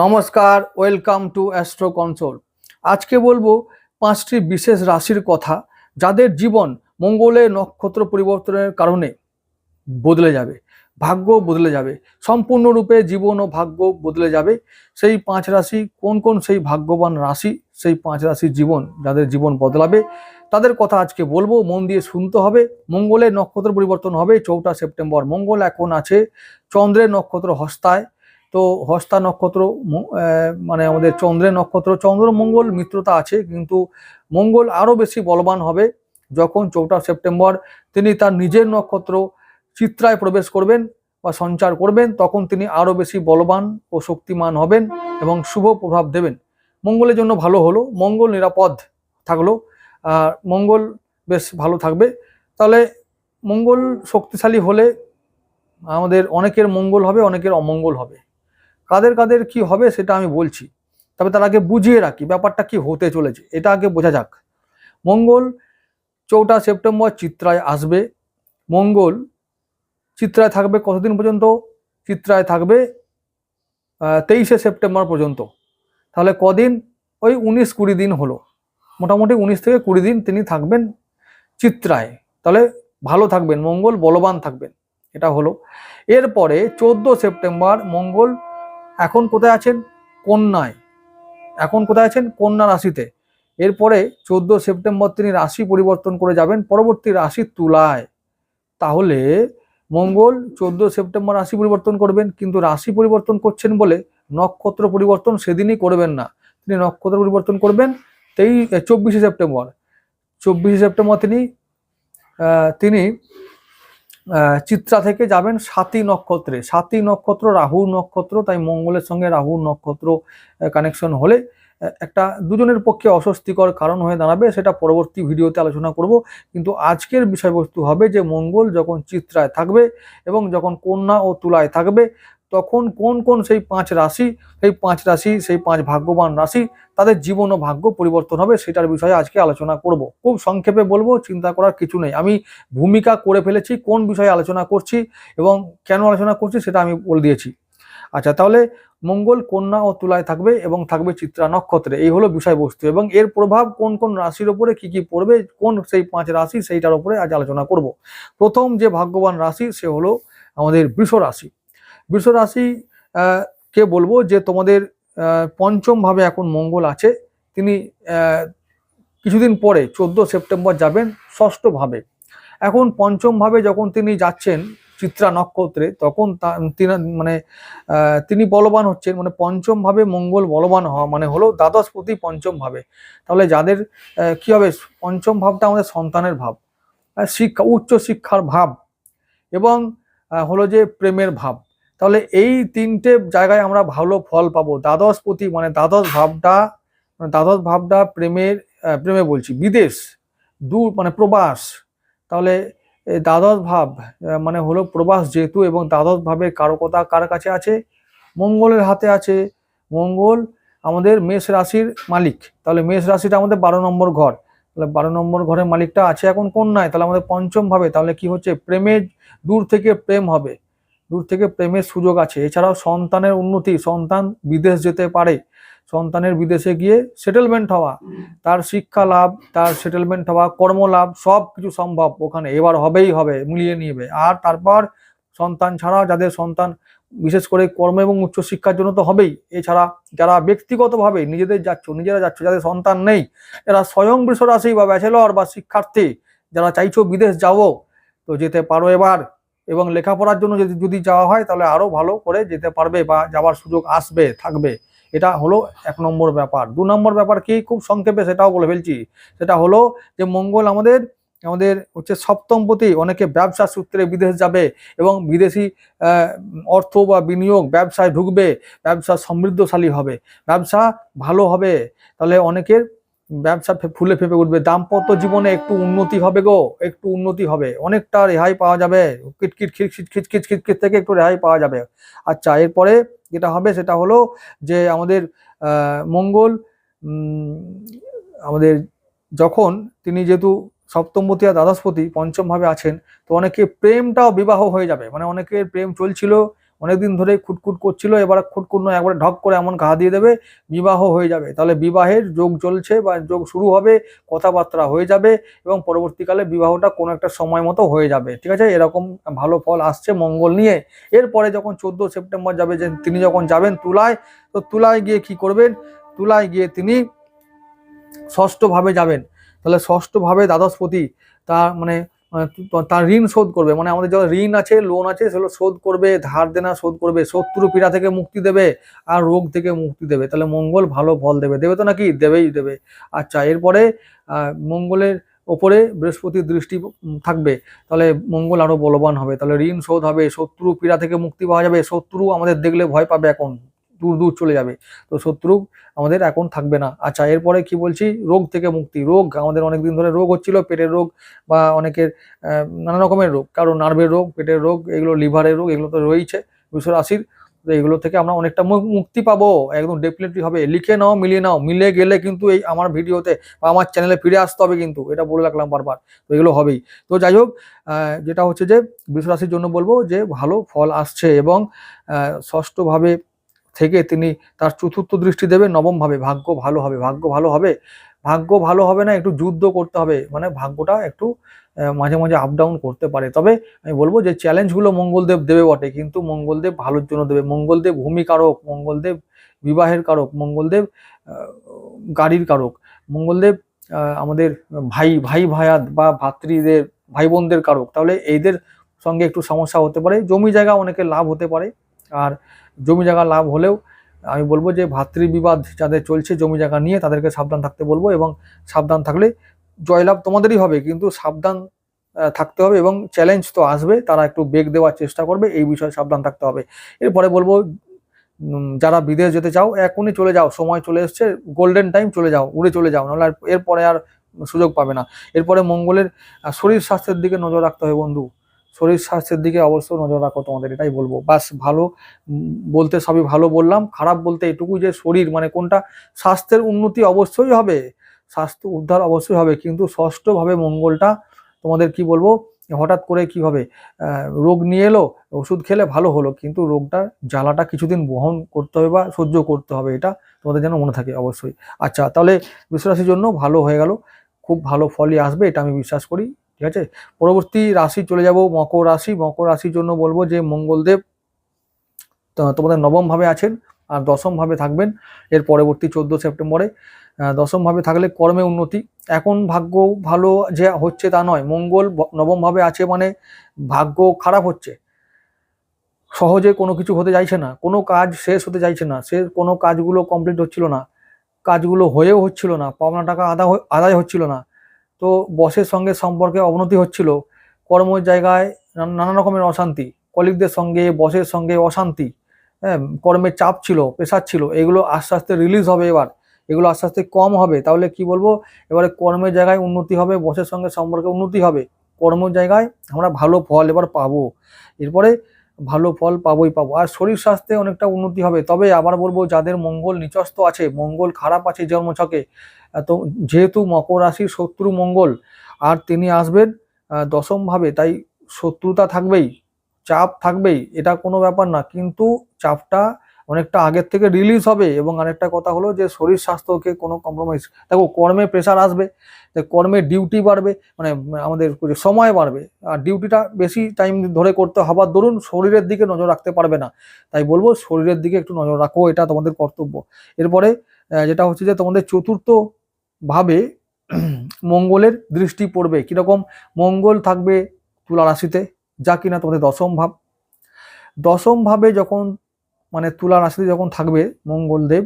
নমস্কার, welcome to astro console. আজকে বলব পাঁচটি বিশেষ রাশির কথা যাদের জীবন মঙ্গলের নক্ষত্র পরিবর্তনের কারণে বদলে যাবে, ভাগ্য বদলে যাবে, সম্পূর্ণরূপে জীবন ও ভাগ্য বদলে যাবে। সেই পাঁচ রাশি, কোন কোন সেই ভাগ্যবান রাশি, সেই পাঁচ রাশির জীবন যাদের জীবন বদলাবে, তাদের কথা আজকে বলব। মন দিয়ে শুনতে হবে মঙ্গলের নক্ষত্র পরিবর্তন হবে, চৌঠা সেপ্টেম্বর মঙ্গল এখন আছে, চন্দ্রের নক্ষত্র হস্তায় তো হস্তা নক্ষত্র মানে আমাদের চন্দ্রের নক্ষত্র, চন্দ্র, মঙ্গল, মিত্রতা আছে, কিন্তু মঙ্গল আরও বেশি বলবান হবে যখন চৌঠা সেপ্টেম্বর তিনি তার নিজের নক্ষত্র চিত্রায় প্রবেশ করবেন বা সঞ্চার করবেন, তখন তিনি আরও বেশি বলবান ও শক্তিমান হবেন এবং শুভ প্রভাব দেবেন। মঙ্গলের জন্য ভালো হলো, মঙ্গল নিরাপদ থাকল, আর মঙ্গল বেশ ভালো থাকবে। তাহলে মঙ্গল শক্তিশালী হলে আমাদের অনেকের মঙ্গল হবে, অনেকের অমঙ্গল হবে। কাদের কাদের কি হবে সেটা আমি বলছি। তবে তার আগে বুঝিয়ে রাখি, ব্যাপারটা কি হতে চলেছে, এটা আগে বোঝা যাক। মঙ্গল চৌঠা সেপ্টেম্বর চিত্রায় আসবে। মঙ্গল চিত্রায় থাকবে কতদিন পর্যন্ত? চিত্রায় থাকবে তেইশে সেপ্টেম্বর পর্যন্ত। তাহলে কদিন? ওই উনিশ কুড়ি দিন হলো। মোটামুটি উনিশ থেকে কুড়ি দিন তিনি থাকবেন চিত্রায়। তাহলে ভালো থাকবেন, মঙ্গল বলবান থাকবেন, এটা হলো। এরপরে চোদ্দ সেপ্টেম্বর মঙ্গল এখন কোথায় আছেন? কন্যায়। এখন কোথায় আছেন? কন্যা রাশিতে। এরপরে চোদ্দ সেপ্টেম্বর তিনি রাশি পরিবর্তন করে যাবেন, পরবর্তী রাশি তুলায়। তাহলে মঙ্গল চোদ্দ সেপ্টেম্বর রাশি পরিবর্তন করবেন, কিন্তু রাশি পরিবর্তন করছেন বলে নক্ষত্র পরিবর্তন সেদিনই করবেন না। তিনি নক্ষত্র পরিবর্তন করবেন তেই চব্বিশে সেপ্টেম্বর। চব্বিশে সেপ্টেম্বর তিনি তিনি চিত্রা থেকে যাবেন সাতী নক্ষত্রে। সাতী নক্ষত্র রাহু নক্ষত্র, তাই মঙ্গলের সঙ্গে রাহু নক্ষত্র কানেকশন হলে একটা দুজনের পক্ষে অস্বস্তিকর কারণ হয়ে দাঁড়াবে, সেটা পরবর্তী ভিডিওতে আলোচনা করব। কিন্তু আজকের বিষয়বস্তু হবে যে মঙ্গল যখন চিত্রায় থাকবে এবং যখন কন্যা ও তুলায় থাকবে তখন কোন কোন সেই পাঁচ রাশি, সেই পাঁচ রাশি, সেই পাঁচ ভাগ্যবান রাশি, তাদের জীবন ও ভাগ্য পরিবর্তন হবে সেটার বিষয়ে আজকে আলোচনা করব। খুব সংক্ষেপে বলব, চিন্তা করার কিছু নেই। আমি ভূমিকা করে ফেলেছি, কোন বিষয়ে আলোচনা করছি এবং কেন আলোচনা করছি সেটা আমি বলে দিয়েছি। আচ্ছা তাহলে মঙ্গল, কন্যা ও তুলায় থাকবে এবং থাকবে চিত্রা নক্ষত্রে। এই হলো বিষয়বস্তু এবং এর প্রভাব কোন কোন রাশির ওপরে কি কি পড়বে, কোন সেই পাঁচ রাশি সেইটার ওপরে আজ আলোচনা করব। প্রথম যে ভাগ্যবান রাশি সে হলো আমাদের বৃষ রাশি। বৃষ রাশি কে বলব যে তোমাদের আহ, পঞ্চম ভাবে এখন মঙ্গল আছে। তিনি কিছুদিন পরে চোদ্দ সেপ্টেম্বর যাবেন ষষ্ঠ ভাবে এখন পঞ্চম ভাবে যখন তিনি যাচ্ছেন চিত্রা নক্ষত্রে তখন তিনি মানে তিনি বলবান হচ্ছেন মানে পঞ্চম ভাবে মঙ্গল বলবান হওয়া মানে হলো দ্বাদশপতি পঞ্চম ভাবে তাহলে যাদের কি হবে? পঞ্চম ভাবটা আমাদের সন্তানের ভাব শিক্ষা উচ্চ শিক্ষার ভাব এবং হলো যে প্রেমের ভাব। তাহলে এই তিনটে জায়গায় আমরা ভালো ফল পাবো। দ্বাদশ প্রতি মানে দ্বাদশ ভাবটা মানে দ্বাদশ ভাবটা প্রেমের প্রেমে বলছি, বিদেশ, দূর মানে প্রবাস। তাহলে দ্বাদশ ভাব মানে হলো প্রবাস যেহেতু এবং দ্বাদশ ভাবের কারকতা কার কাছে আছে? মঙ্গলের হাতে আছে। মঙ্গল আমাদের মেষ রাশির মালিক। তাহলে মেষ রাশিটা আমাদের বারো নম্বর ঘর। তাহলে বারো নম্বর ঘরের মালিকটা আছে এখন কোন কন্যায়। তাহলে আমাদের পঞ্চম ভাবে, তাহলে কি হচ্ছে? প্রেমের দূর থেকে প্রেম হবে। দূর থেকে প্রেমের সুযোগ আছে। এছাড়াও সন্তানের উন্নতি, সন্তান বিদেশ যেতে পারে, সন্তানের বিদেশে গিয়ে সেটেলমেন্ট হওয়া, তার শিক্ষা লাভ, তার সেটেলমেন্ট হওয়া কর্মলাভ সব কিছু সম্ভব ওখানে। এবার হবেই হবে, মিলিয়ে নিবে। আর তারপর সন্তান ছাড়া যাদের সন্তান, বিশেষ করে কর্ম এবং উচ্চশিক্ষার জন্য তো হবেই। এছাড়া যারা ব্যক্তিগতভাবে নিজেদের যাচ্ছ, নিজেরা যাচ্ছ, যাদের সন্তান নেই, এরা স্বয়ং বৃষ বা ব্যাচেলর বা শিক্ষার্থী, যারা চাইছো বিদেশ যাব তো যেতে পারো এবার। এবং লেখাপড়ার জন্য যদি যদি যাওয়া হয় তাহলে আরও ভালো করে যেতে পারবে বা যাওয়ার সুযোগ আসবে, থাকবে। এটা হলো এক নম্বর ব্যাপার। দু নম্বর ব্যাপার কি খুব সংক্ষেপে সেটাও বলে ফেলছি। সেটা হলো যে মঙ্গল আমাদের আমাদের হচ্ছে সপ্তমপতি অনেকে ব্যবসা সূত্রে বিদেশ যাবে এবং বিদেশি অর্থ বা বিনিয়োগ ব্যবসায় ঢুকবে, ব্যবসা সমৃদ্ধশালী হবে, ব্যবসা ভালো হবে। তাহলে অনেকের ব্যবসা ফুলে ফেপে উঠবে। দাম্পত্য জীবনে একটু উন্নতি হবে গো, একটু উন্নতি হবে। অনেকটা রেহাই পাওয়া যাবে। কিটকিট খিটখিট খিচখিচ খিচখিচ থেকে একটু রেহাই পাওয়া যাবে। আচ্ছা এরপরে যেটা হবে সেটা হলো যে আমাদের মঙ্গল আমাদের যখন তিনি যেহেতু সপ্তমপতি আর দ্বাদশপতি পঞ্চমভাবে আছেন, তো অনেকে প্রেমটাও বিবাহ হয়ে যাবে। মানে অনেকের প্রেম চলছিল অনেকদিন ধরেই খুটখুট করছিল, এবার খুটখুট নয়, একবারে ঢক করে এমন ঘা দিয়ে দেবে, বিবাহ হয়ে যাবে। তাহলে বিবাহের যোগ চলছে বা যোগ শুরু হবে, কথাবার্তা হয়ে যাবে এবং পরবর্তীকালে বিবাহটা কোনো একটা সময় মতো হয়ে যাবে। ঠিক আছে? এরকম ভালো ফল আসছে মঙ্গল নিয়ে। এরপরে যখন চোদ্দ সেপ্টেম্বর যাবে যে তিনি যখন যাবেন তুলায়, তো তুলায় গিয়ে কি করবেন? তুলায় গিয়ে তিনি ষষ্ঠভাবে যাবেন। তাহলে ষষ্ঠভাবে দ্বাদশপতি, তার মানে ত- তার ঋণ শোধ করবে। মানে আমাদের যত ঋণ আছে লোন আছে, সেগুলো শোধ করবে, ধার দেনা শোধ করবে, শত্রু পীড়া থেকে মুক্তি দেবে, আর রোগ থেকে মুক্তি দেবে। তাহলে মঙ্গল ভালো ফল দেবে। দেবে তো নাকি? দেবেই দেবে। আচ্ছা এরপরে মঙ্গলের ওপরে বৃহস্পতির দৃষ্টি থাকবে। তাহলে মঙ্গল আরও বলবান হবে। তাহলে ঋণ শোধ হবে, শত্রু পীড়া থেকে মুক্তি পাওয়া যাবে, শত্রু আমাদের দেখলে ভয় পাবে এখন। দূর দূর চলে যাবে। তো শত্রু আমাদের এখন থাকবে না। আচ্ছা এরপরে কি বলছি? রোগ থেকে মুক্তি। রোগ আমাদের অনেক দিন ধরে রোগ হচ্ছিল, পেটের রোগ বা অনেকের নানা রকমের রোগ। কারও নার্ভের রোগ, পেটের রোগ, এগুলো লিভারের রোগ, এগুলো তো রয়েছে বিশ্ব রাশির তো এগুলো থেকে আমরা অনেকটা মুক্তি পাবো। একদম ডেফিনেটলি হবে। লিখে নাও, মিলিয়ে নাও। মিলে গেলে কিন্তু এই আমার ভিডিওতে বা আমার চ্যানেলে ফিরে আসতে হবে কিন্তু। এটা বলে রাখলাম বারবার। তো এগুলো হবেই। তো যাই হোক যেটা হচ্ছে যে বিশ্ব রাশির জন্য বলব যে, ভালো ফল আসছে এবং ষষ্ঠভাবে থেকে তিনি তার চতুর্থ দৃষ্টি দেবে নবম ভাবে, ভাগ্য ভালো হবে, ভাগ্য ভালো হবে। ভাগ্য ভালো হবে না, একটু যুদ্ধ করতে হবে মানে ভাগ্যটা একটু মাঝে মাঝে আপ ডাউন করতে পারে। তবে আমি বলব যে চ্যালেঞ্জগুলো মঙ্গলদেব দেবে বটে, কিন্তু মঙ্গলদেব ভালোর জন্য দেবে। মঙ্গলদেব ভূমিকারক, মঙ্গলদেব বিবাহের কারক, মঙ্গলদেব গাড়ির কারক, মঙ্গলদেব আমাদের ভাই ভাই ভায়াত বা ভাতৃদের ভাই বোনদের কারক। তাহলে এইদের সঙ্গে একটু সমস্যা হতে পারে, জমি জায়গা অনেকে লাভ হতে পারে। আর জমি জায়গা লাভ হলেও আমি বলব যে ভাতৃবিবাদ যাদের চলছে জমি জায়গা নিয়ে তাদেরকে সাবধান থাকতে বলব এবং সাবধান থাকলে জয়লাভ তোমাদেরই হবে, কিন্তু সাবধান থাকতে হবে এবং চ্যালেঞ্জ তো আসবে, তারা একটু বেগ দেওয়ার চেষ্টা করবে, এই বিষয়ে সাবধান থাকতে হবে। এরপরে বলব যারা বিদেশ যেতে চাও, এখনই চলে যাও, সময় চলে এসছে গোল্ডেন টাইম চলে যাও, উড়ে চলে যাও, নাহলে এরপরে আর সুযোগ পাবে না। এরপরে মঙ্গলের শরীর স্বাস্থ্যের দিকে নজর রাখতে হবে বন্ধু। শরীর স্বাস্থ্যের দিকে অবশ্যই নজর রাখো তোমাদের, এটাই বলব। বাস ভালো বলতে সবই ভালো বললাম, খারাপ বলতে এটুকু যে শরীর মানে কোনটা স্বাস্থ্যের উন্নতি অবশ্যই হবে, স্বাস্থ্য উদ্ধার অবশ্যই হবে, কিন্তু ষষ্ঠভাবে মঙ্গলটা তোমাদের কি বলব, হঠাৎ করে কি হবে রোগ নিয়ে এলো, ওষুধ খেলে ভালো হলো, কিন্তু রোগটার জ্বালাটা কিছুদিন বহন করতে হবে বা সহ্য করতে হবে, এটা তোমাদের যেন মনে থাকে অবশ্যই। আচ্ছা তাহলে বিশ্বরাশির জন্য ভালো হয়ে গেল, খুব ভালো ফলই আসবে, এটা আমি বিশ্বাস করি। ঠিক আছে? পরবর্তী রাশি চলে যাব মকর রাশি। মকর রাশির জন্য বলব যে মঙ্গলদেব তোমাদের নবম ভাবে আছেন আর দশম ভাবে থাকবেন এর পরবর্তী চোদ্দ সেপ্টেম্বরে। আহ, দশম ভাবে থাকলে কর্মে উন্নতি। এখন ভাগ্য ভালো যে হচ্ছে তা নয়। মঙ্গল ব- নবম ভাবে আছে মানে ভাগ্য খারাপ হচ্ছে। সহজে কোনো কিছু হতে চাইছে না। কোনো কাজ শেষ হতে চাইছে না। সে কোনো কাজগুলো কমপ্লিট হচ্ছিল না। কাজগুলো হয়েও হচ্ছিল না। পাওনা টাকা আদা আদায় হচ্ছিল না। তো বসের সঙ্গে সম্পর্কে অবনতি হচ্ছিল। কর্ম জায়গায় নানা রকমের অশান্তি। কলিগদের সঙ্গে, বসের সঙ্গে অশান্তি। হ্যাঁ কর্মের চাপ ছিল, প্রেশার ছিল। এগুলো আস্তে আস্তে রিলিজ হবে এবার। এগুলো আস্তে আস্তে কম হবে। তাহলে কি বলব? এবারে কর্মের জায়গায় উন্নতি হবে, বসের সঙ্গে সম্পর্কে উন্নতি হবে। কর্ম জায়গায় আমরা ভালো ফল এবার পাবো। এরপরে ভালো ফল পাবই পাবো। আর শরীর স্বাস্থ্যে অনেকটা উন্নতি হবে। তবে আবার বলব, যাদের মঙ্গল নিচস্ত আছে, মঙ্গল খারাপ আছে জন্মছকে তো যেহেতু মকর রাশির শত্রু মঙ্গল, আর তিনি আসবেন দশমভাবে দশম ভাবে তাই শত্রুতা থাকবেই, চাপ থাকবেই, এটা কোনো ব্যাপার না। কিন্তু চাপটা অনেকটা আগের থেকে রিলিজ হবে এবং আরেকটা কথা হলো যে শরীর স্বাস্থ্যকে কোনো কম্প্রোমাইজ দেখো কর্মে প্রেশার আসবে কর্মে ডিউটি বাড়বে মানে আমাদের সময় বাড়বে, আর ডিউটিটা বেশি টাইম ধরে করতে হবার দরুন শরীরের দিকে নজর রাখতে পারবে না, তাই বলব শরীরের দিকে একটু নজর রাখো, এটা তোমাদের কর্তব্য। এরপরে যেটা হচ্ছে যে তোমাদের চতুর্থ ভাবে মঙ্গলের দৃষ্টি পড়বে। কীরকম? মঙ্গল থাকবে তুলা রাশিতে, যা কিনা তোমাদের দশম ভাব। দশম ভাবে যখন মানে তুলা রাশিতে যখন থাকবে মঙ্গলদেব,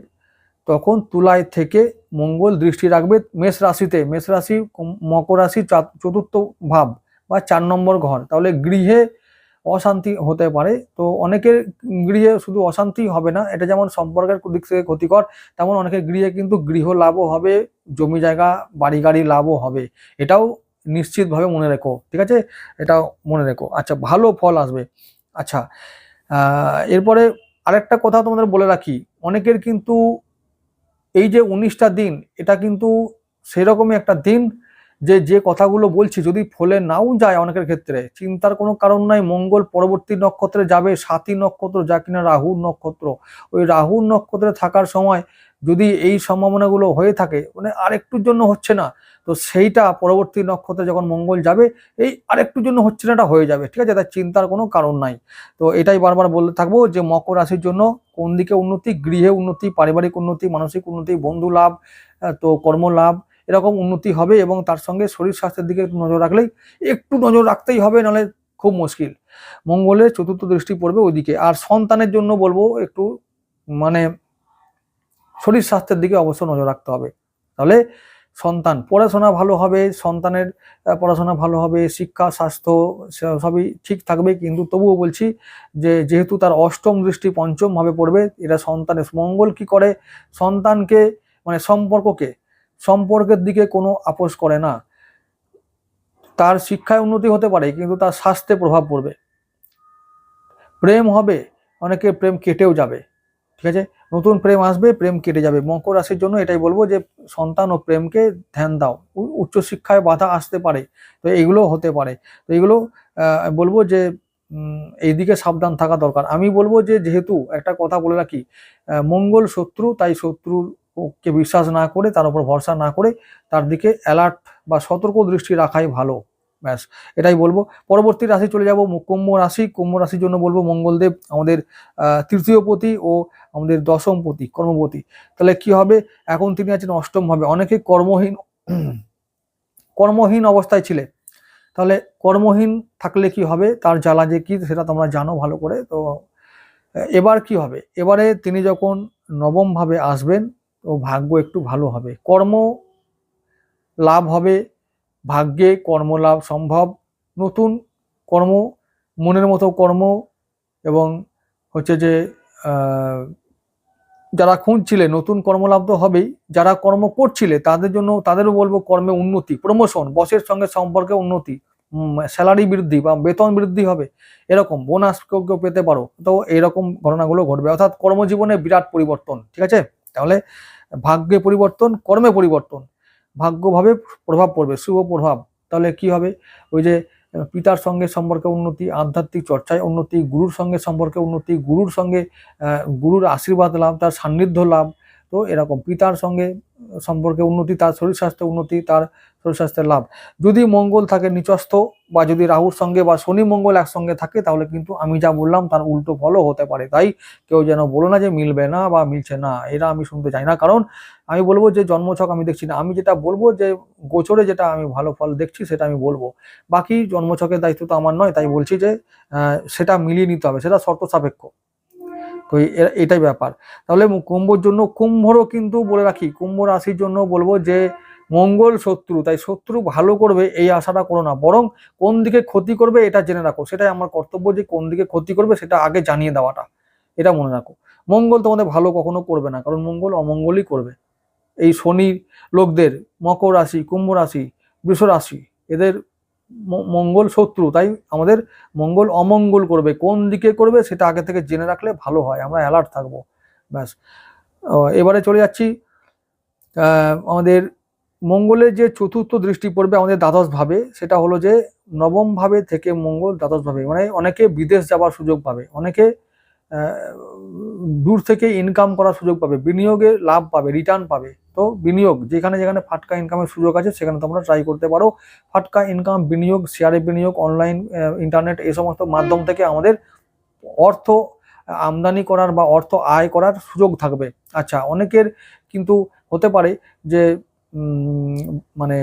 তখন তুলায় থেকে মঙ্গল দৃষ্টি রাখবে মেষ রাশিতে। মেষ রাশি মকর রাশি চতুর্থ ভাব বা চার নম্বর ঘর। তাহলে গৃহে অশান্তি হতে পারে। তো অনেকের গৃহে শুধু অশান্তি হবে না, এটা যেমন সম্পর্কের দিক থেকে ক্ষতিকর, তেমন অনেকের গৃহে কিন্তু গৃহ লাভও হবে, জমি জায়গা, বাড়ি গাড়ি লাভও হবে। এটাও নিশ্চিতভাবে মনে রেখো, ঠিক আছে? এটাও মনে রেখো। আচ্ছা ভালো ফল আসবে। আচ্ছা এরপরে আরেকটা কথা তোমাদের বলে রাখি, অনেকের কিন্তু এই যে উনিশটা দিন, এটা কিন্তু সেরকমই একটা দিন যে যে কথাগুলো বলছি, যদি ফলে নাও যায় অনেকের ক্ষেত্রে, চিন্তার কোনো কারণ নাই, মঙ্গল পরবর্তী নক্ষত্রে যাবে, সাতী নক্ষত্র, যা কিনা রাহুর নক্ষত্র, ওই রাহুর নক্ষত্রে থাকার সময় যদি এই সম্ভাবনাগুলো হয়ে থাকে মানে আরেকটুর জন্য হচ্ছে না, তো সেইটা পরবর্তী নক্ষত্রে যখন মঙ্গল যাবে, এই আরেকটুর জন্য হচ্ছে না, এটা হয়ে যাবে, ঠিক আছে? তার চিন্তার কোনো কারণ নাই। তো এটাই বারবার বলতে থাকব যে, মকর রাশির জন্য কোন দিকে উন্নতি, গৃহে উন্নতি, পারিবারিক উন্নতি, মানসিক উন্নতি, বন্ধু লাভ তো কর্ম লাভ, এরকম উন্নতি হবে এবং তার সঙ্গে শরীর স্বাস্থ্যের দিকে একটু নজর রাখলেই একটু নজর রাখতেই হবে, নাহলে খুব মুশকিল। মঙ্গলের চতুর্থ দৃষ্টি পড়বে ওইদিকে। আর সন্তানের জন্য বলব একটু মানে শরীর স্বাস্থ্যের দিকে অবশ্য নজর রাখতে হবে। তাহলে সন্তান পড়াশোনা ভালো হবে, সন্তানের পড়াশোনা ভালো হবে, শিক্ষা, স্বাস্থ্য সবই ঠিক থাকবে। কিন্তু তবুও বলছি যে, যেহেতু তার অষ্টম দৃষ্টি পঞ্চম ভাবে পড়বে এটা সন্তানের মঙ্গল কি করে? সন্তানকে মানে সম্পর্ককে, সম্পর্কের দিকে কোনো আপোষ করে না। তার শিক্ষায় উন্নতি হতে পারে, কিন্তু তার স্বাস্থ্যে প্রভাব পড়বে। প্রেম হবে অনেকে প্রেম কেটেও যাবে। ঠিক আছে? নতুন প্রেম আসবে, প্রেম কেটে যাবে। মকর রাশির জন্য এটাই বলব যে, সন্তান ও প্রেমকে ধ্যান দাও। উচ্চশিক্ষায় বাধা আসতে পারে। তো এগুলো হতে পারে। তো এগুলো বলব যে এইদিকে সাবধান থাকা দরকার। আমি বলব যে, যেহেতু একটা কথা বলে রাখি মঙ্গল শত্রু, তাই শত্রুকে বিশ্বাস না করে, তার উপর ভরসা না করে, তার দিকে অ্যালার্ট বা সতর্ক দৃষ্টি রাখাই ভালো। ব্যাস এটাই বলব। পরবর্তী রাশি চলে যাব কুম্ভ রাশি। কুম্ভ রাশির জন্য বলব মঙ্গলদেব আমাদের আহ, তৃতীয় পতি ও আমাদের দশম পতি কর্মপতি। তাহলে কি হবে? এখন তিনি আছেন অষ্টম ভাবে। অনেকে কর্মহীন কর্মহীন অবস্থায় ছিলেন তাহলে কর্মহীন থাকলে কি হবে? তার জ্বালা যে কি সেটা তোমরা জানো ভালো করে। তো এবার কি হবে? এবারে তিনি যখন নবম ভাবে আসবেন তো ভাগ্য একটু ভালো হবে। কর্ম লাভ হবে ভাগ্যে কর্মলাভ সম্ভব। নতুন কর্ম, মনের মতো কর্ম এবং হচ্ছে যে যারা খুঁজছিলে, নতুন কর্মলাভ তো হবেই। যারা কর্ম করছিলে, তাদের জন্য, তাদেরও বলব কর্মে উন্নতি প্রমোশন বসের সঙ্গে সম্পর্কে উন্নতি। স্যালারি বৃদ্ধি বা বেতন বৃদ্ধি হবে, এরকম বোনাস কেউ কেউ পেতে পারো। তো এরকম ঘটনাগুলো ঘটবে। অর্থাৎ কর্মজীবনে বিরাট পরিবর্তন, ঠিক আছে? তাহলে ভাগ্যে পরিবর্তন, কর্মে পরিবর্তন। ভাগ্যভাবে প্রভাব পড়বে, শুভ প্রভাব। তাহলে কি হবে? ওই যে পিতার সঙ্গে সম্পর্কে উন্নতি, আধ্যাত্মিক চর্চায় উন্নতি, গুরুর সঙ্গে সম্পর্কে উন্নতি, গুরুর সঙ্গে গুরুর আশীর্বাদ লাভ, তার সান্নিধ্য লাভ তো এরকম পিতার সঙ্গে সম্পর্কে উন্নতি, তার শরীর স্বাস্থ্যে উন্নতি, তার শরীর স্বাস্থ্যের লাভ। যদি মঙ্গল থাকে নিচস্থ বা যদি রাহুর সঙ্গে বা শনি মঙ্গল একসঙ্গে থাকে, তাহলে কিন্তু আমি যা বললাম তার উল্টো ফলও হতে পারে। তাই কেউ যেন বলো না যে মিলবে না বা মিলছে না, এরা আমি শুনতে চাই না। কারণ আমি বলব যে জন্মছক আমি দেখছি না। আমি যেটা বলব যে গোচরে যেটা আমি ভালো ফল দেখছি সেটা আমি বলব। বাকি জন্মছকের দায়িত্ব তো আমার নয়, তাই বলছি যে সেটা মিলিয়ে নিতে হবে, সেটা শর্ত সাপেক্ষ। তো এটাই ব্যাপার। তাহলে কুম্ভর জন্য, কুম্ভরও কিন্তু বলে রাখি, কুম্ভ রাশির জন্য বলব যে মঙ্গল শত্রু, তাই শত্রু ভালো করবে এই আশাটা করো না। বরং কোন দিকে ক্ষতি করবে এটা জেনে রাখো। সেটাই আমার কর্তব্য যে কোন দিকে ক্ষতি করবে সেটা আগে জানিয়ে দেওয়াটা। এটা মনে রাখো। মঙ্গল তোমাদের ভালো কখনো করবে না, কারণ মঙ্গল অমঙ্গলই করবে। এই শনি লোকদের, মকর রাশি, কুম্ভ রাশি, বৃষ রাশি, এদের মঙ্গল শত্রু, তাই আমাদের মঙ্গল অমঙ্গল করবে। কোন দিকে করবে সেটা আগে থেকে জেনে রাখলে ভালো হয়, আমরা অ্যালার্ট থাকব। ব্যাস। এবারে চলে যাচ্ছি আমাদের মঙ্গলের যে চতুর্থ দৃষ্টি পড়বে আমাদের দ্বাদশভাবে সেটা হলো যে নবমভাবে থেকে মঙ্গল দ্বাদশভাবে মানে অনেকে বিদেশ যাওয়ার সুযোগ পাবে, অনেকে দূর থেকে ইনকাম করার সুযোগ পাবে, বিনিয়োগে লাভ পাবে রিটার্ন পাবে। তো বিনিয়োগ, যেখানে যেখানে ফাটকা ইনকামের সুযোগ আছে, সেখানে তোমরা ট্রাই করতে পারো। ফাটকা ইনকাম বিনিয়োগ শেয়ারে বিনিয়োগ অনলাইন ইন্টারনেট এই সমস্ত মাধ্যম থেকে আমাদের অর্থ আমদানি করার বা অর্থ আয় করার সুযোগ থাকবে। আচ্ছা অনেকের কিন্তু হতে পারে যে মানে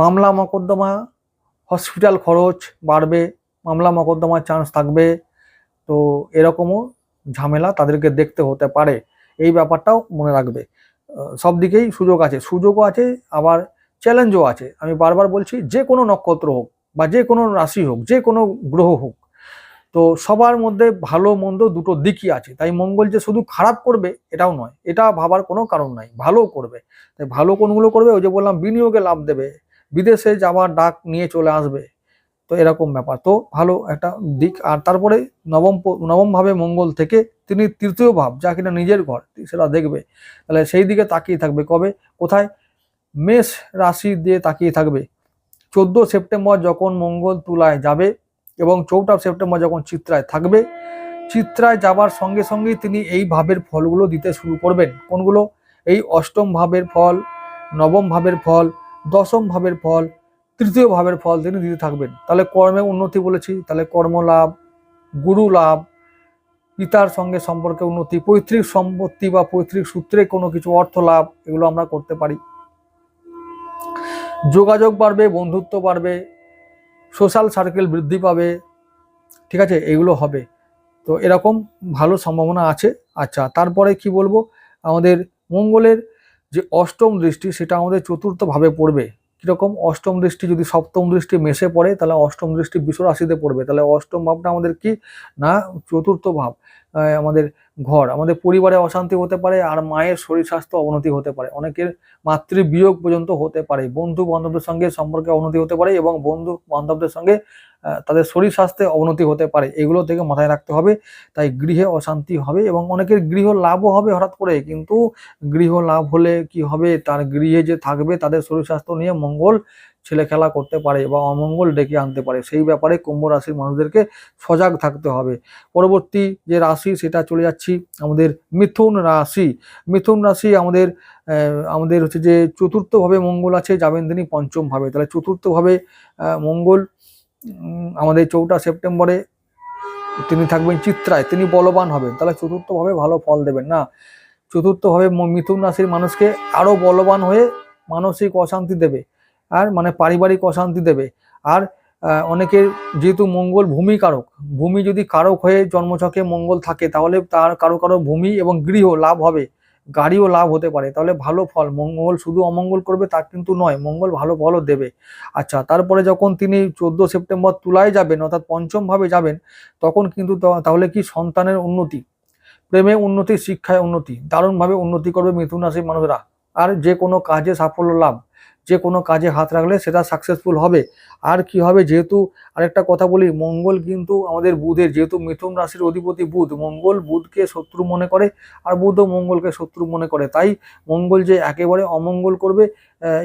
মামলা মকদ্দমা হসপিটাল খরচ বাড়বে মামলা মকদ্দমার চান্স থাকবে। তো এরকমও ঝামেলা তাদেরকে দেখতে হতে পারে। এই ব্যাপারটাও মনে রাখবে। সব দিকেই সুযোগ আছে। সুযোগও আছে, আবার চ্যালেঞ্জও আছে। আমি বারবার বলছি, যে কোনো নক্ষত্র হোক বা যে কোনো রাশি হোক, যে কোনো গ্রহ হোক, তো সবার মধ্যে ভালো, মন্দ দুটো দিকই আছে। তাই মঙ্গল যে শুধু খারাপ করবে, এটাও নয়। এটা ভাবার কোনো কারণ নাই। ভালো করবে। তাই ভালো কোনগুলো করবে? ওই যে বললাম, বিনিয়োগে লাভ দেবে। বিদেশে যাওয়ার ডাক নিয়ে চলে আসবে। তো এরকম ব্যাপার। তো ভালো একটা দিক। আর তারপরে নবম প- নবম ভাবে মঙ্গল থেকে তিনি তৃতীয় ভাব, যা কিনা নিজের ঘর, সেটা দেখবে। তাহলে সেই দিকে তাকিয়ে থাকবে কবে? কোথায়? মেষ রাশি দিয়ে তাকিয়ে থাকবে। চোদ্দ সেপ্টেম্বর যখন মঙ্গল তুলায় যাবে এবং চৌঠা সেপ্টেম্বর যখন চিত্রায় থাকবে, চিত্রায় যাবার সঙ্গে সঙ্গেই তিনি এই ভাবের ফলগুলো দিতে শুরু করবেন। কোনগুলো? এই অষ্টম ভাবের ফল, নবম ভাবের ফল, দশম ভাবের ফল তৃতীয় ভাবের ফল তিনি দিতে থাকবেন। তাহলে কর্মে উন্নতি বলেছি, তাহলে কর্মলাভ গুরু লাভ পিতার সঙ্গে সম্পর্কে উন্নতি, পৈতৃক সম্পত্তি বা পৈতৃক সূত্রে কোনো কিছু অর্থ লাভ, এগুলো আমরা করতে পারি। যোগাযোগ বাড়বে, বন্ধুত্ব বাড়বে সোশ্যাল সার্কেল বৃদ্ধি পাবে, ঠিক আছে? এগুলো হবে। তো এরকম ভালো সম্ভাবনা আছে। আচ্ছা তারপরে কি বলব? আমাদের মঙ্গলের যে অষ্টম দৃষ্টি, সেটা আমাদের চতুর্থ ভাবে পড়বে। কীরকম? অষ্টম দৃষ্টি যদি সপ্তম দৃষ্টি মেশে পড়ে, তাহলে অষ্টম দৃষ্টি বিশ্ব রাশিতে পড়বে। তাহলে অষ্টম ভাবটা আমাদের কি? না, চতুর্থ ভাব আমাদের ঘর। আমাদের পরিবারে অশান্তি হতে পারে, আর মায়ের শরীর স্বাস্থ্য অবনতি হতে পারে। অনেকের মাতৃ বিয়োগ পর্যন্ত হতে পারে। বন্ধু বান্ধবদের সঙ্গে সম্পর্কে অবনতি হতে পারে এবং বন্ধু বান্ধবদের সঙ্গে তাদের শরীর স্বাস্থ্যে অবনতি হতে পারে, এগুলো থেকে মাথায় রাখতে হবে। তাই গৃহে অশান্তি হবে এবং অনেকের গৃহ লাভও হবে হঠাৎ করে, কিন্তু গৃহ লাভ হলে কি হবে? তার গৃহে যে থাকবে তাদের শরীর স্বাস্থ্য নিয়ে মঙ্গল ছেলে খেলা করতে পারে বা অমঙ্গল ডেকে আনতে পারে। সেই ব্যাপারে কুম্ভ রাশির মানুষদেরকে সজাগ থাকতে হবে। পরবর্তী যে রাশি, সেটা চলে যাচ্ছি আমাদের মিথুন রাশি। মিথুন রাশি আমাদের আমাদের হচ্ছে যে চতুর্থভাবে মঙ্গল আছে, যাবেন তিনি পঞ্চমভাবে। তাহলে চতুর্থভাবে মঙ্গল আমাদের চৌঠা সেপ্টেম্বরে তিনি থাকবেন চিত্রায়, তিনি বলবান হবেন। তাহলে চতুর্থভাবে ভালো ফল দেবেন না। চতুর্থভাবে মিথুন রাশির মানুষকে আরও বলবান হয়ে মানসিক অশান্তি দেবে, আর মানে পারিবারিক অশান্তি দেবে। আর অনেকের যেহেতু মঙ্গল ভূমি কারক ভূমি যদি কারক হয়ে জন্মছকে মঙ্গল থাকে, তাহলে তার কারও কারও ভূমি এবং গৃহ লাভ হবে। গাড়িও লাভ হতে পারে। তাহলে ভালো ফল, মঙ্গল শুধু অমঙ্গল করবে তা কিন্তু নয়, মঙ্গল ভালো ফলও দেবে। আচ্ছা তারপরে যখন তিনি চোদ্দ সেপ্টেম্বর তুলায় যাবেন, অর্থাৎ পঞ্চমভাবে যাবেন, তখন কিন্তু তাহলে কি সন্তানের উন্নতি? প্রেমে উন্নতি, শিক্ষায় উন্নতি, দারুণভাবে উন্নতি করবে মিথুন রাশির মানুষরা। আর যে কোনো কাজে সাফল্য লাভ। যে কোনো কাজে হাত রাখলে সেটা সাকসেসফুল হবে। আর কি হবে যেহেতু আরেকটা কথা বলি, মঙ্গল কিন্তু আমাদের বুধের, যেহেতু মিথুন রাশির অধিপতি বুধ, মঙ্গল বুধকে শত্রু মনে করে আর বুধও মঙ্গলকে শত্রু মনে করে। তাই মঙ্গল যে একেবারে অমঙ্গল করবে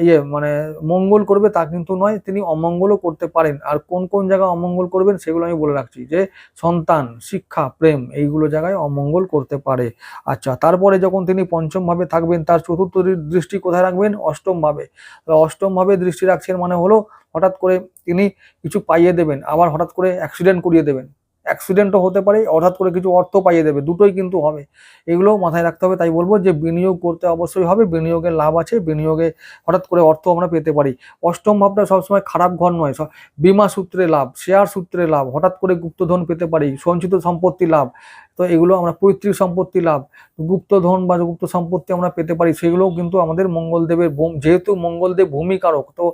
ইয়ে মানে মঙ্গল করবে তা কিন্তু নয়, তিনি অমঙ্গলও করতে পারেন। আর কোন কোন জায়গায় অমঙ্গল করবেন সেগুলো আমি বলে রাখছি, যে সন্তান, শিক্ষা, প্রেম, এইগুলো জায়গায় অমঙ্গল করতে পারে। আচ্ছা তারপরে যখন তিনি পঞ্চম ভাবে থাকবেন, তার চতুর্থ দৃষ্টি কোথায় রাখবেন? অষ্টম ভাবে। তাহলে অষ্টম ভাবে দৃষ্টি রাখছেন মানে হলো হঠাৎ করে তিনি কিছু পাইয়ে দেবেন, আবার হঠাৎ করে অ্যাক্সিডেন্ট করিয়ে দেবেন। অ্যাক্সিডেন্টও হতে পারে, হঠাৎ করে কিছু অর্থ পাইয়ে দেবে, দুটোই কিন্তু হবে। এগুলো মাথায় রাখতে হবে, তাই বলব যে বিনিয়োগ করতে অবশ্যই হবে, বিনিয়োগের লাভ আছে, বিনিয়োগে হঠাৎ করে অর্থ আমরা পেতে পারি। অষ্টম ভাবটা সবসময় খারাপ ঘর নয় বিমা সূত্রে লাভ শেয়ার সূত্রে লাভ, হঠাৎ করে গুপ্তধন পেতে পারি, সঞ্চিত সম্পত্তি লাভ, তো এগুলো আমরা পৈতৃক সম্পত্তি লাভ, গুপ্তধন বা গুপ্ত সম্পত্তি আমরা পেতে পারি, সেগুলোও কিন্তু আমাদের মঙ্গলদেবের যেহেতু মঙ্গলদেব ভূমিকারক, তো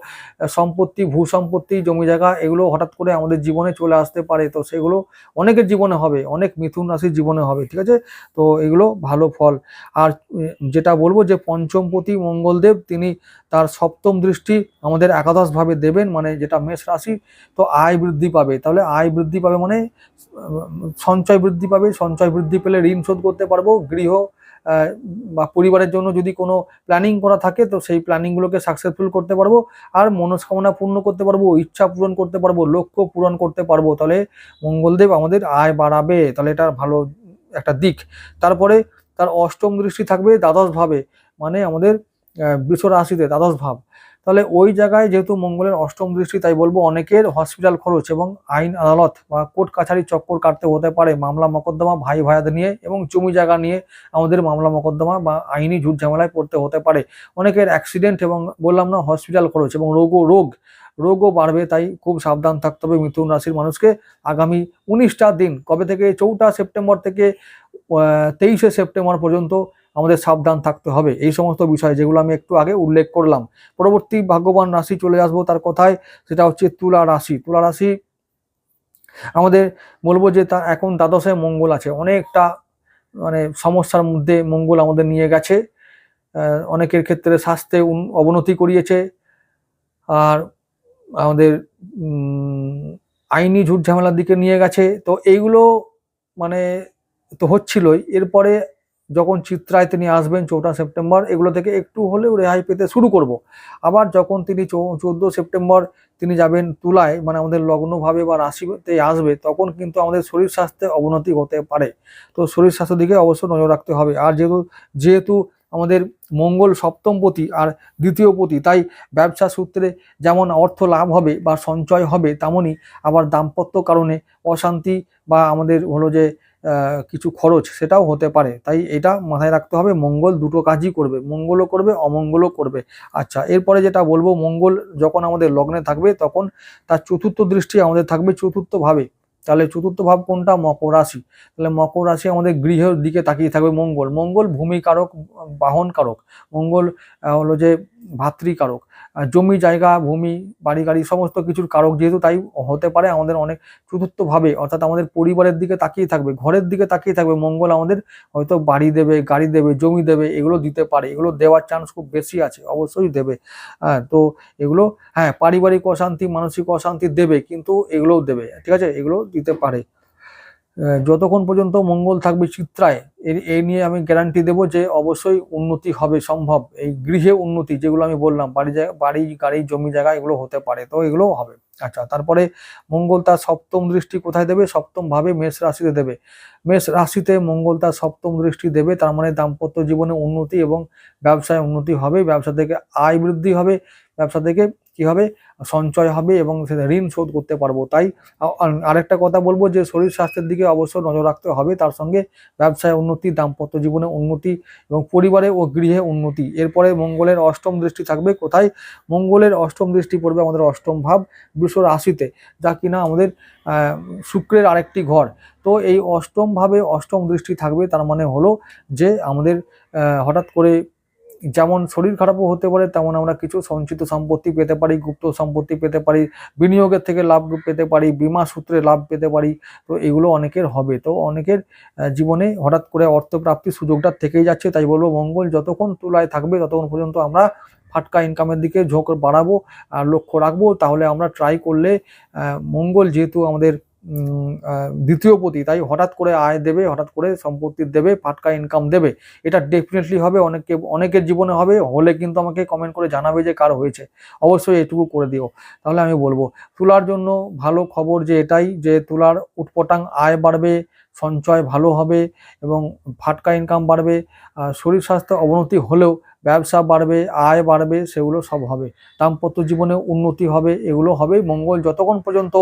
সম্পত্তি, ভূ সম্পত্তি, জমি জায়গা, এগুলো হঠাৎ করে আমাদের জীবনে চলে আসতে পারে, তো সেগুলো অনেকের জীবনে হবে, অনেক মিথুন রাশির জীবনে হবে, ঠিক আছে? তো এগুলো ভালো ফল। আর যেটা বলব যে পঞ্চমপতি মঙ্গলদেব, তিনি তার সপ্তম দৃষ্টি আমাদের একাদশভাবে দেবেন মানে যেটা মেষ রাশি, তো আয় বৃদ্ধি পাবে। তাহলে আয় বৃদ্ধি পাবে মানে সঞ্চয় বৃদ্ধি পাবে, সঞ্চয় বৃদ্ধি পেলে ঋণ শোধ করতে পারব, গৃহ বা পরিবারের জন্য যদি কোনো প্ল্যানিং করা থাকে, তো সেই প্ল্যানিংগুলোকে সাকসেসফুল করতে পারব। আর মনস্কামনা পূর্ণ করতে পারব, ইচ্ছা পূরণ করতে পারব, লক্ষ্য পূরণ করতে পারব। তাহলে মঙ্গলদেব আমাদের আয় বাড়াবে। তাহলে এটা ভালো একটা দিক। তারপরে তার অষ্টম দৃষ্টি থাকবে দ্বাদশভাবে মানে আমাদের বিশ্ব রাশিতে দ্বাদশ ভাব। তাহলে ওই জায়গায় যেহেতু মঙ্গলের অষ্টম দৃষ্টি, তাই বলব অনেকের হসপিটাল খরচ এবং আইন আদালত বা কোর্ট কাছারি চক্কর কাটতে হতে পারে মামলা মোকদ্দমা, ভাই ভাইয়াদের নিয়ে এবং জমি জায়গা নিয়ে আমাদের মামলা মকদ্দমা বা আইনি ঝুট ঝামেলায় পড়তে হতে পারে। অনেকের অ্যাক্সিডেন্ট এবং বললাম না হসপিটাল খরচ এবং রোগও রোগ, রোগও বাড়বে, তাই খুব সাবধান থাকতে হবে মিথুন রাশির মানুষকে। আগামী উনিশটা দিন, কবে থেকে? চৌঠা সেপ্টেম্বর থেকে তেইশে সেপ্টেম্বর পর্যন্ত আমাদের সাবধান থাকতে হবে। এই সমস্ত বিষয় যেগুলো আমি একটু আগে উল্লেখ করলাম। পরবর্তী ভাগ্যবান রাশি চলে আসব তার কথায়, সেটা হচ্ছে তুলা রাশি। তুলা রাশি আমাদের বলব যে তার এখন দ্বাদশে মঙ্গল আছে। অনেকটা মানে সমস্যার মধ্যে মঙ্গল আমাদের নিয়ে গেছে। অনেকের ক্ষেত্রে স্বাস্থ্যে অবনতি করিয়েছে। আর আমাদের আইনি ঝুট ঝামেলার দিকে নিয়ে গেছে। তো এইগুলো মানে তো হচ্ছিলই। এরপরে যখন চিত্রায় তিনি আসবেন চৌঠা সেপ্টেম্বর, এগুলো থেকে একটু হলেও রেহাই পেতে শুরু করব। আবার যখন তিনি চৌদ্দ সেপ্টেম্বর তিনি যাবেন তুলায় মানে আমাদের লগ্নভাবে বা রাশিতে আসবে, তখন কিন্তু আমাদের শরীর স্বাস্থ্যে অবনতি হতে পারে। তো শরীর স্বাস্থ্যের দিকে অবশ্যই নজর রাখতে হবে। আর যেহেতু যেহেতু আমাদের মঙ্গল সপ্তম সপ্তমপতি আর দ্বিতীয় পতি, তাই ব্যবসা সূত্রে যেমন অর্থ লাভ হবে বা সঞ্চয় হবে তেমনই আবার দাম্পত্য কারণে অশান্তি বা আমাদের হলো যে কিছু খরচ সেটাও হতে পারে। তাই এটা মাথায় রাখতে হবে, মঙ্গল দুটো কাজই করবে। মঙ্গলও করবে, অমঙ্গলও করবে। আচ্ছা এরপরে যেটা বলব, মঙ্গল যখন আমাদের লগ্নে থাকবে, তখন তার চতুর্থ দৃষ্টি আমাদের থাকবে চতুর্থভাবে। তাহলে চতুর্থ ভাব কোনটা? মকর রাশি। তাহলে মকর রাশি আমাদের গৃহের দিকে তাকিয়ে থাকবে মঙ্গল। মঙ্গল ভূমিকারক, বাহনকারক। মঙ্গল হলো যে ভাতৃকারক। জমি, জায়গা, ভূমি, বাড়ি, গাড়ি সমস্ত কিছুর কারক যেহেতু তাই হতে পারে, আমাদের অনেক চতুর্থভাবে, অর্থাৎ আমাদের পরিবারের দিকে তাকিয়ে থাকবে, ঘরের দিকে তাকিয়ে থাকবে, মঙ্গল আমাদের হয়তো বাড়ি দেবে, গাড়ি দেবে, জমি দেবে, এগুলো দিতে পারে, এগুলো দেওয়ার চান্স খুব বেশি আছে, অবশ্যই দেবে। হ্যাঁ তো এগুলো হ্যাঁ পারিবারিক অশান্তি, মানসিক অশান্তি দেবে, কিন্তু এগুলোও দেবে, ঠিক আছে? এগুলো দিতে পারে। যতক্ষণ পর্যন্ত মঙ্গল থাকবে চিত্রায় এর এই নিয়ে আমি গ্যারান্টি দেবো যে অবশ্যই উন্নতি হবে, সম্ভব। এই গৃহে উন্নতি যেগুলো আমি বললাম, বাড়ি জায়গা, বাড়ি, গাড়ি, জমি জায়গা, এগুলো হতে পারে। তো এগুলোও হবে। আচ্ছা তারপরে মঙ্গল তার সপ্তম দৃষ্টি কোথায় দেবে? সপ্তম ভাবে মেষ রাশিতে দেবে। মেষ রাশিতে মঙ্গল তার সপ্তম দৃষ্টি দেবে, তার মানে দাম্পত্য জীবনে উন্নতি এবং ব্যবসায় উন্নতি হবে। ব্যবসা থেকে আয় বৃদ্ধি হবে, ব্যবসা থেকে কি হবে সঞ্চয় হবে এবং ঋণ শোধ করতে পারব? তাই আরেকটা কথা বলব যে শরীর স্বাস্থ্যের দিকে অবশ্যই নজর রাখতে হবে। তার সঙ্গে ব্যবসায় উন্নতি, দাম্পত্য জীবনে উন্নতি এবং পরিবারে ও গৃহে উন্নতি। এরপরে মঙ্গলের অষ্টম দৃষ্টি থাকবে। কোথায়? মঙ্গলের অষ্টম দৃষ্টি পড়বে আমাদের অষ্টম ভাব বিশ্ব রাশিতে, যা কিনা আমাদের শুক্রের আরেকটি ঘর। তো এই অষ্টম ভাবে অষ্টম দৃষ্টি থাকবে, তার মানে হলো যে আমাদের হঠাৎ করে যেমন শরীর খারাপও হতে পারে, তেমন আমরা কিছু সঞ্চিত সম্পত্তি পেতে পারি, গুপ্ত সম্পত্তি পেতে পারি, বিনিয়োগের থেকে লাভ পেতে পারি, বিমা সূত্রে লাভ পেতে পারি। তো এগুলো অনেকের হবে। তো অনেকের জীবনে হঠাৎ করে অর্থপ্রাপ্তির সুযোগটা থেকেই যাচ্ছে, তাই বলব মঙ্গল যতক্ষণ তুলায় থাকবে, ততক্ষণ পর্যন্ত আমরা ফাটকা ইনকামের দিকে ঝোঁক বাড়াবো আর লক্ষ্য রাখব। তাহলে আমরা ট্রাই করলে মঙ্গল যেহেতু আমাদের দ্বিতীয় পতি, তাই হঠাৎ করে আয় দেবে, হঠাৎ করে সম্পত্তি দেবে ফাটকা ইনকাম দেবে। এটা ডেফিনেটলি হবে অনেকে অনেকের জীবনে হবে, হলে কিন্তু আমাকে কমেন্ট করে জানাবে যে কার হয়েছে। অবশ্যই এটুকু করে দিও। তাহলে আমি বলব, তুলার জন্য ভালো খবর যে এটাই, যে তুলার উটপটাং আয় বাড়বে, সঞ্চয় ভালো হবে এবং ফাটকা ইনকাম বাড়বে শরীর স্বাস্থ্য অবনতি হলেও ব্যবসা বাড়বে, আয় বাড়বে, সেগুলো সব হবে। দাম্পত্য জীবনে উন্নতি হবে, এগুলো হবে। মঙ্গল যতক্ষণ পর্যন্ত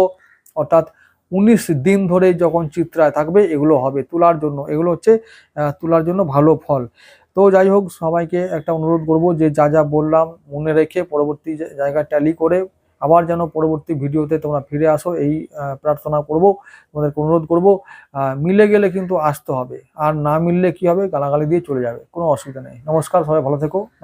অর্থাৎ উনিশ দিন ধরে যখন চিত্রায় থাকবে, এগুলো হবে তুলার জন্য। এগুলো হচ্ছে তুলার জন্য ভালো ফল। তো যাই হোক, সবাইকে একটা অনুরোধ করব যে যা যা বললাম মনে রেখে পরবর্তী জা- জায়গায় ট্যালি করে আবার যেন পরবর্তী ভিডিওতে তোমরা ফিরে আসো, এই প্রার্থনা করব, তোমাদেরকে অনুরোধ করব। মিলে গেলে কিন্তু আসতে হবে, আর না মিললে কি হবে? গালাগালি দিয়ে চলে যাবে, কোনো অসুবিধা নেই। নমস্কার, সবাই ভালো থেকো।